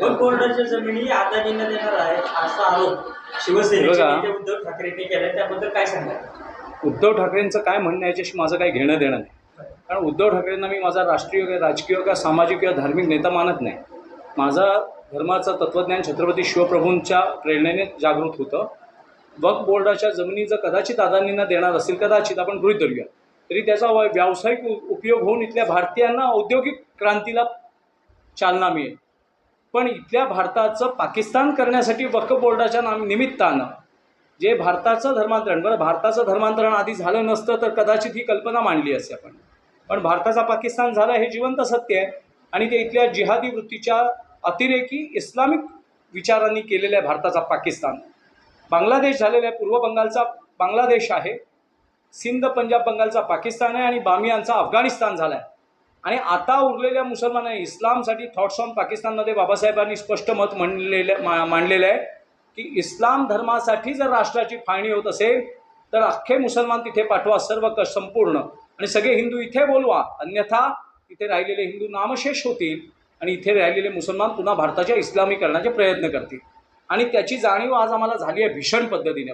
वक्फ बोर्डाच्या जमिनी अदानींना देणार आहे असा आरोप शिवसेनेचे बघा. नेते उद्धव ठाकरेंनी केला त्याबद्दल काय सांगाल? उद्धव ठाकरेंचं काय म्हणणं आहे याच्याशी माझं काही घेणं देणं नाही. कारण उद्धव ठाकरेंना मी माझा राष्ट्रीय किंवा राजकीय किंवा सामाजिक किंवा धार्मिक नेता मानत नाही. माझा धर्माचं तत्त्वज्ञान छत्रपती शिवप्रभूंच्या प्रेरणेने जागृत होतं. वक्फ बोर्डाच्या जमिनी जर कदाचित अदानींना देणार असेल कदाचित आपण गृहीत धरूया. तरी त्याचा व्यावसायिक उ- उपयोग होऊन इथल्या भारतीयांना औद्योगिक क्रांतीला चालना मिळेल. पण इथल्या भारताचं पाकिस्तान करण्यासाठी वक्फ बोर्डाच्या नाम निमित्तानं जे भारताचं धर्मांतरण बरं भारताचं धर्मांतरण आधी झालं नसतं तर कदाचित ही कल्पना मांडली असते आपण. पण भारताचा पाकिस्तान झाला हे जिवंत सत्य आहे आणि ते इथल्या जिहादी वृत्तीच्या अतिरेकी इस्लामिक विचारांनी केलेल्या आहे भारताचा पाकिस्तान. बांगलादेश झालेला आहे पूर्व बंगालचा बांगलादेश आहे सिंध पंजाब बंगालचा पाकिस्तान आहे आणि बामियांचा अफगाणिस्तान झाला आहे आणि आता उरलेल्या मुसलमानांनी इस्लामसाठी थॉट्स ऑन पाकिस्तानमध्ये बाबासाहेबांनी स्पष्ट मत म्हणलेलं मा मांडलेलं आहे की इस्लाम धर्मासाठी जर राष्ट्राची फाळणी होत असेल तर अख्खे मुसलमान तिथे पाठवा सर्व क संपूर्ण. आणि सगळे हिंदू इथे बोलवा. अन्यथा इथे राहिलेले हिंदू नामशेष होतील आणि इथे राहिलेले मुसलमान पुन्हा भारताच्या इस्लामीकरणाचे प्रयत्न करतील. आणि त्याची जाणीव आज आम्हाला झाली आहे भीषण पद्धतीने.